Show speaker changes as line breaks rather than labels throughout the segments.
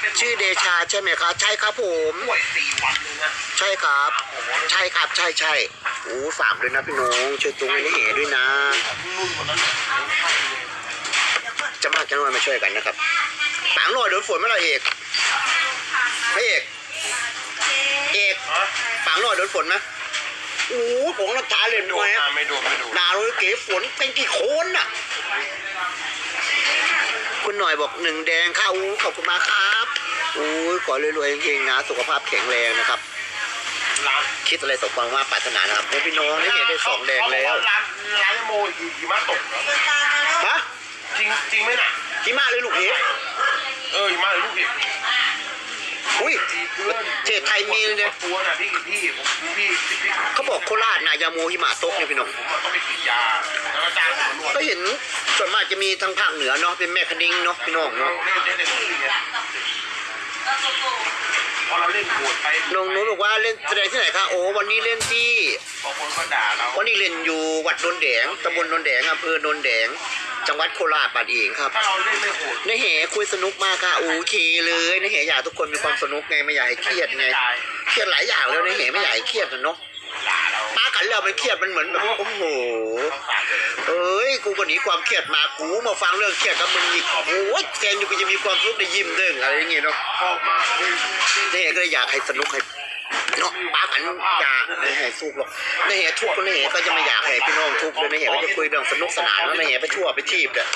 เป็น
ชื่อเดชาใช่ไหมครับ ใช่ครับผม
ป่วยสี่วันเลยนะ
ใช่ครับ ใช่ครับ ใช่ใช่โอ้ฝากด้วยนะพี่น้องช่วยตุ้งให้เหด้วยนะ
นุ่นคนนั้นเนี่ย
จะมากจะน้อยมาช่วยกันนะครับปังหน่อยโดนฝนเมื่อไหรเอกพระเอกเอก
ฮะ
ปังหน่อยโดนฝนไหมโอ้โหผมรักษาเลย
โด
หน่
น
อย
อะไม่โดนไม่โดน
หนาเลยเก๋ฝนเป็นกี่โคนน่ะคุณหน่อยบอกหนึ่งแดงค่ะอู้ขอบคุณมากครับ อู้ยขอรวยๆจริงๆนะ สุขภาพแข็งแรงนะครับ
ร้าน
คิดอะไรสมความว่าปรารถนานะครับพี่น้องได้เห็นได้สองแดงแล้ว
ร้านร้านโมยหิมะตกเหรอ
ฮะ
จริงจริงไหมน่ะ
หิมะเลยลูกเห็บ
เออหิมะเลยลูกเห็บ
อุ้ยเจดไทยมีเลยเนี่ย
ตัวน่ะพี่พี่ผมพี่พี่พี่
เขาบอกโคราชนายาโมหิมะตกเนี่ยพี่น้อง
ผมต้องไปฉีดยาแล้วอาจารย์ผมนวด
ก็เห็นส่วนมากจะมีทางภาคเหนือเนาะเป็นแม่คณิ้งเนาะพี่น้อง
เรา
เนาะ
เล่นได้แต่ที่เนี่ย พอเราเล่นโหดไป
น้องนุ้บอกว่าเล่นแสดงที่ไหนคะโอ้วันนี้เล่นที่
พอคนก็ด่าเรา
วันนี้เล่นอยู่วัดโนนแดงตำบลโนนแดงอำเภอโนนแดง จังหวัดโคราชบ้านเองครับ
ถ้าเราเล่นไม่โหด
ในเหคุยสนุกมากค่ะโอเคเลยในเหอยากทุกคนมีความสนุกไงไม่อยากให้เครียดไง เครียดหลายอย่างแล้วในเหไม่อยากให้เครียดนะเนาะ
ด่าเรา
ป้ากั นแล้วมันเครียดมันเหมือนแบบโอ้โห
เอ้
ยกูก็หนีความเครียดมากูมาฟังเรื่องเครียดกับมึงอีกโอ้ยแทนอยู่กูจะมีความสุขได้ยิ้มเด้งอะไรอย่างเงี้ยเนาะในเหก็เลยอยากให้สนุกให้เนาะป้ากันอยากในเหทุกข์หรอกในเหทุกข์คนในเหก็จะไม่อยากให้พี่น้องทุกข์เลยในเหก็จะคุยเรื่องสนุกสนานแล้วในเหไปทั่วไปทีบเนี่ย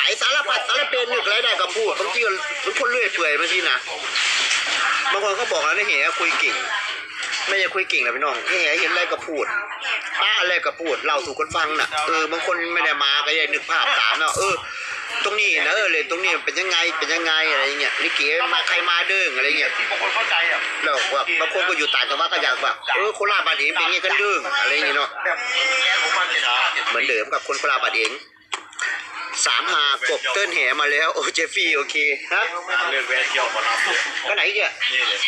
ไอ้สารพัดสารเป็นนึกอะไรได้ก็พูดบางทีก็บางคนเลื่อยเปื่อยบางทีนะบางคนเขาบอกแล้วนี่เหี้ยคุยเก่ง ไม่ใช่คุยเก่งนะพี่น้องนี่เหี้ยเห็นอะไรก็พูดป้าอะไรก็พูดเล่าสู่คนฟังน่ะเออบางคนไม่ได้มาก็ยังนึกภาพตามเนาะเออ ตรงนี้นะเออเลยตรงนี้เป็นยังไงเป็นยังไงอะไรเงี้ยนี่เก๋มาใครมาเด้งอะไรเงี้ย
ที่บางคนเข้าใจอะ
แล้วว่าบางคนก็อยู่ต่างจังหวัดก็อยากแบบเออโคราชบ้านเองเป็นยังไงกันเด้งอะไรเงี้ยเนาะ
แบบแกผมมาเจ็ดห้าเจ็ด
เหมือนเดิมกับคนโคราชบ้านเอง สามหากบเติ้นแหมาแล้ว โอ้เจฟฟี่โอเคฮะ
เลือดแวะเกี่ยวมารับเลย
ก็ไหนเนี่ย
นี่เลย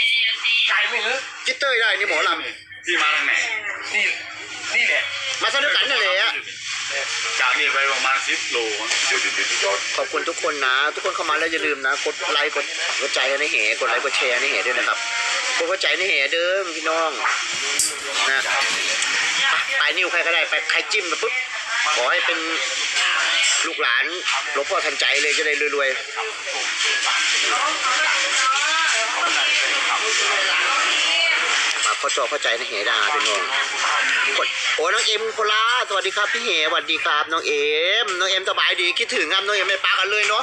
ไกลไหมเหรอ
จิตเต้ยได้นี่หมอล
ที่มาทางไหนนี่นี่แหละำ
มาสนุกกันนั่นแหละ
จากนี่ไปประมาณสิบโลเดี๋ยวเดี๋ยวเดี๋ยวเดี๋ยว
ขอบคุณทุกคนนะ ทุกคนเข้ามาแล้วอย่าลืมนะ กดไลค์กดกดใจในเหกดไลค์กดแชร์ในเหด้วยนะครับกดหัวใจในเหเดิมพี่น้องนะไปนิ้วใครก็ได้ไปใครจิ้มมาปุ๊บขอให้เป็น ลูกหลานหลวงพ่อทันใจเลยจะได้รวยๆฝากเข้าจอเข้าใจในเหดาพี่น้องโอ้น้องเอ็มโคราสวัสดีครับพี่เหสวัสดีครับน้องเอ็มน้องเอ็มสบายดีคิดถึงครับน้องเอ็มไม่ได้ปากันเลยเนาะ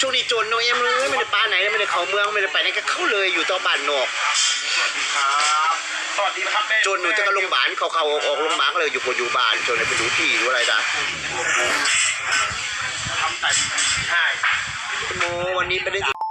ช่วงนี้จนน้องเอ็มเลยไม่ได้ปาไหนไม่ได้เข้าเมืองไม่ได้ไปไหนก็เข้าเลยอยู่ต่อบ้านนอก
สวัสดีครับ
จนหนูจะก็โรงพยาบาลเขาเขาออกโรงพยาบาลก็เลยอยู่คนอยู่บ้านจนเลยไปดูที่ดูอะไรนะ
ทำแต่ให้
โมวันนี้ไปได้